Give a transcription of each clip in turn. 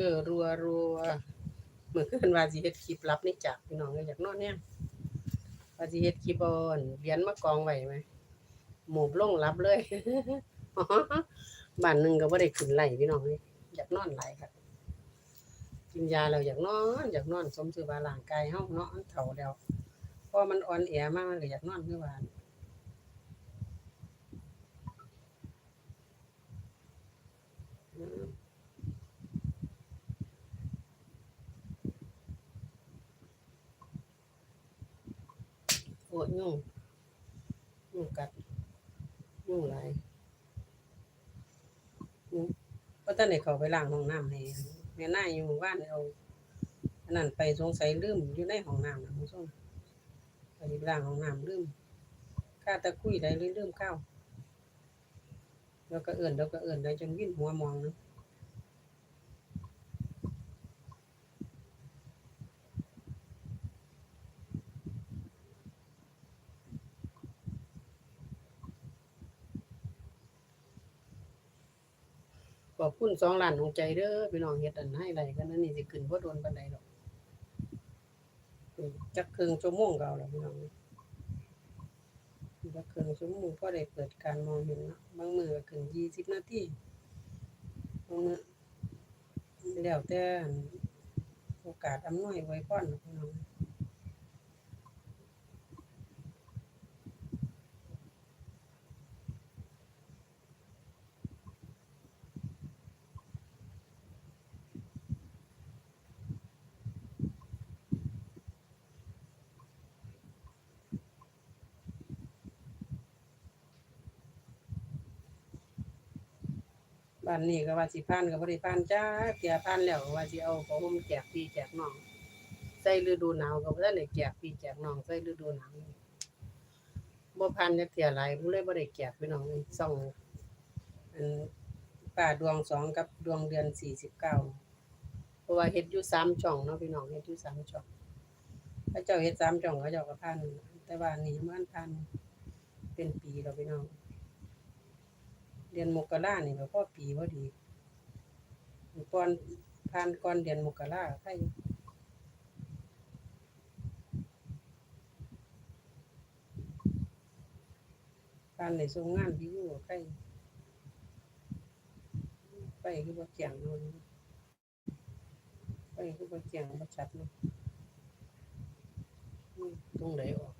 เกอร์รัวรัวเมื่อคืนว่าสิเฮ็ดคลิปลับนี่จากพี่น้องเลยอยากนอนเนี่ยว่าสิเฮ็ดคลิปเอาอั่นเหรียญมากองไว้ไหมหมูบลงรับเลยบ้านหนึงก็บ่ได้ขึ้นไหลพี่น้องเลยอยากนอนไหลายครับกินยาแล้วอยากนอนอยากนอนสมชื่อว่าร่างกายเฮาเนาะมันเฒ่าแล้วพอมันอ่อนแอมากมันก็อยากนอนคือว่าอืม โอ้ยยุ่งยุ่งกัดยุ่งหลายยุ่งเพราะตอนนี้เขาไปล้างห้องน้ำให้แม่นายอยู่บ้านเอาอันนั้นไปสงสัยลืมอยู่ในห้องน้ำนะคุณผู้ชมไปล้างห้องน้ำลืมข้าตะคุยได้เลยลืมข้าวแล้วก็เอื่นแล้วก็เอื่นได้จนวิ่นหัวมองนะ ขอบคุณสองล้านของใจเด้อพี่น้องเฮ็ดอันให้ไรกันนั่นนี่สิขึ้นบ่โดนปานใดดอกจักครึ่งชั่วโมงเก็เอาแล้วพี่น้องจักครึ่งชั่วโมงพอได้เปิดการมองเห็นนะบางมือก็ขึ้น20นาทีบางมือแล้วแต่โอกาสอำนวยไว้พรเนพี่น้อง บ้านนี้ก็ว่าสิพานก็บ่ได้พานจ้าเกียพานแล้วก็ว่าสิเอาของผมแจกพี่แจกน้องใส่ฤดูหนาวก็บ่ทันได้แจกพี่แจกน้องใส่ฤดูหนาวบ่พานจักเที่ยหลายบ่เลยบ่ได้แจกพี่น้องส่องอันป้าดวงสองกับดวงเดือน49เก่าเพราะว่าเฮ็ดอยู่สามช่องเนาะพี่น้องเฮ็ดอยู่สามช่องพระเจ้าเฮ็ดสามช่องเขาเจ้าก็พานแต่ว่านี่มันพานเป็นปีแล้วพี่น้อง เดือนมกรานี่ก็พอปีพอดีก่อนผ่านก่อนเดือนมกราใครอยู่ผ่านในทรงงานพี่อยู่ใครไปคือบ่เกี่ยงโน่นไปคือบ่เกี่ยงบ่ชัดเนาะอืมตรงไหนออก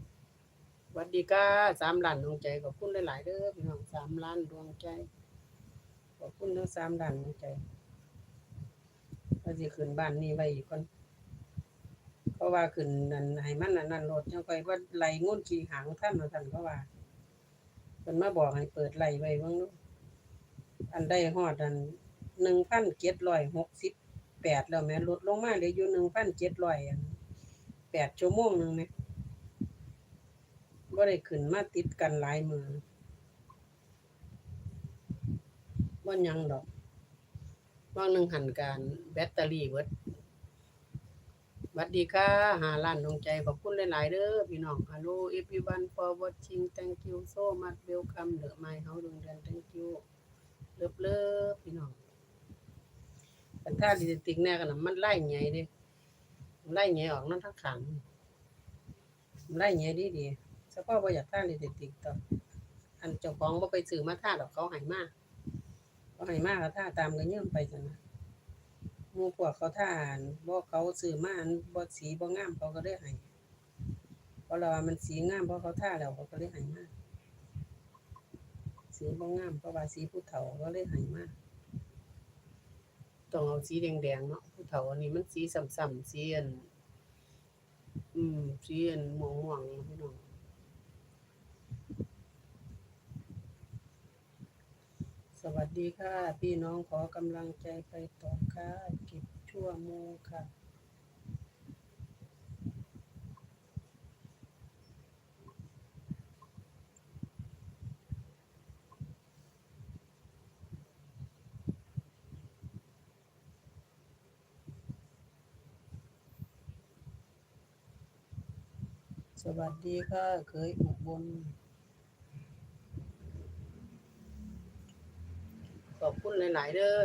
วัสดีค่ะสามล้านดวงใจขอบคุณหลาย ๆเด้อพี่น้องสามล้านดวงใจ ขอบคุณทั้งสามด้านหัวใจว่าสิขึ้นบ้านนี้ไว้อีกก่อนเพราะว่าขึ้นนั่นให้มันนั่นนั่นรถจังค่อยว่าไหลงุ่นขี่หางท่านว่าท่านเขาะว่าเพิ่นมาบอกให้เปิดไหลไว้บิ่งอันได้ฮอดอัน1,768แปดแล้วแม่ลดลงมาเหลืออยู่1,700อัน8ชั่วโมงหนึ่งแม่ บ่ได้ขึ้นมาติดกันหลายมือบ่ยังดอกว่างหนึงหันการแบตเตอรี่เบิดสวัสดีค่ะหาล้านดวงใจขอบคุณหลาย ๆเด้อพี่น้อง Hello everyone for watching thank you so much welcome the my house ดวงเดือน thank you เลิฟเลิฟพี่น้องแต่ถ้าลิปสติกแน่กันนะมันไล่ใหญ่ด้มันไล่ใหญ่ออกนั่นทั้งขังมันไล่ใหญ่ดีดี ฉพาะบ่อยากท่าลิปสติกต่ออันเจ้าของบ่ไปซื้อมาท่าดอกเขาให้มาก็ให้มากก็ท่าตามกันเยิ่มไปจังนะมู่พวกเขาท่าอันบ่เขาซื้อมาอันบ่สีบ่งามเขาก็เลยให้เพราะเรามันสีงามเพราะเขาท่าแล้วเขาก็เลยให้มาสีบ่งามเพราะว่าสีผู้เฒ่าก็เลยให้มาต้องเอาสีแดงๆเนาะผู้เฒ่าอันนี้มันสีซ้ำๆสีอันอืมสีอันม่วงๆพี่น้อง วัสดีค่ะ พี่น้องขอกำลังใจไปต่อค่ะเก็บชั่วโมงค่ะสวัสดีค่ะ เคยอุบล ขอบ คุณหลาย ๆ เด้อ